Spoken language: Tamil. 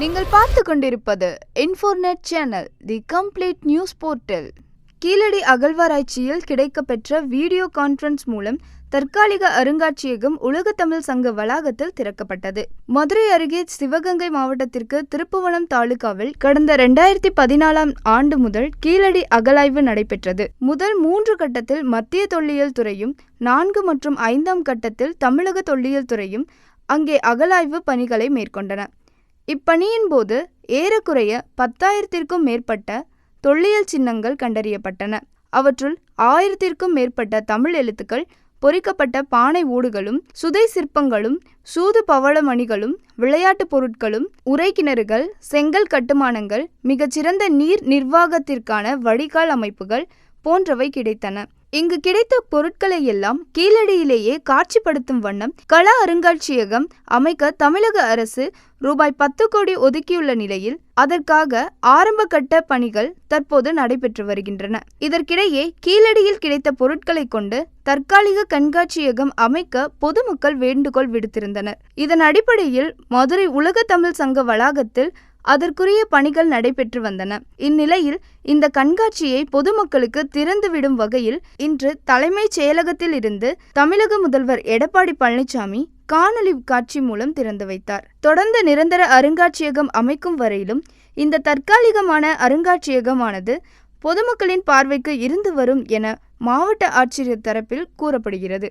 நீங்கள் பார்த்து கொண்டிருப்பது இன்ஃபோர்நெட் channel the complete news portal Keezhadi அகழ்வாராய்ச்சியில் கிடைக்கப்பெற்ற வீடியோ கான்ஃபரன்ஸ் மூலம் தற்காலிக அருங்காட்சியகம் உலக தமிழ் சங்க வளாகத்தில் திறக்கப்பட்டது. மதுரை அருகே சிவகங்கை மாவட்டத்திற்கு திருப்புவனம் தாலுகாவில் கடந்த இரண்டாயிரத்தி பதினாலாம் ஆண்டு முதல் கீழடி அகலாய்வு நடைபெற்றது. முதல் மூன்று கட்டத்தில் மத்திய தொல்லியல் துறையும் நான்கு மற்றும் ஐந்தாம் கட்டத்தில் தமிழக தொல்லியல் துறையும் அங்கே அகழாய்வு பணிகளை மேற்கொண்டன. இப்பணியின் போது ஏறக்குறைய பத்தாயிரத்திற்கும் மேற்பட்ட தொல்லியல் சின்னங்கள் கண்டறியப்பட்டன. அவற்றுள் ஆயிரத்திற்கும் மேற்பட்ட தமிழ் எழுத்துக்கள் பொறிக்கப்பட்ட பானை ஓடுகளும் சுதை சிற்பங்களும் சூது பவளமணிகளும் விளையாட்டுப் பொருட்களும் உறைகிணறுகள் செங்கல் கட்டுமானங்கள் மிகச்சிறந்த நீர் நிர்வாகத்திற்கான வடிகால் அமைப்புகள் போன்றவை கிடைத்தன. இங்கு கிடைத்த பொருட்களை எல்லாம் கீழடியிலேயே காட்சிப்படுத்தும் வண்ணம் கலா அருங்காட்சியகம் அமைக்க தமிழக அரசு ரூபாய் பத்து கோடி ஒதுக்கியுள்ள நிலையில் அதற்காக ஆரம்ப கட்ட பணிகள் தற்போது நடைபெற்று வருகின்றன. இதற்கிடையே கீழடியில் கிடைத்த பொருட்களை கொண்டு தற்காலிக கண்காட்சியகம் அமைக்க பொதுமக்கள் வேண்டுகோள் விடுத்திருந்தனர். இதன் அடிப்படையில் மதுரை உலக தமிழ் சங்க வளாகத்தில் அதற்குரிய பணிகள் நடைபெற்று வந்தன. இந்நிலையில் இந்த கண்காட்சியை பொதுமக்களுக்கு திறந்துவிடும் வகையில் இன்று தலைமைச் செயலகத்தில் இருந்து தமிழக முதல்வர் எடப்பாடி பழனிசாமி காணொலி காட்சி மூலம் திறந்து வைத்தார். தொடர்ந்து நிரந்தர அருங்காட்சியகம் அமைக்கும் வரையிலும் இந்த தற்காலிகமான அருங்காட்சியகமானது பொதுமக்களின் பார்வைக்கு இருந்து வரும் என மாவட்ட ஆட்சியர் தரப்பில் கூறப்படுகிறது.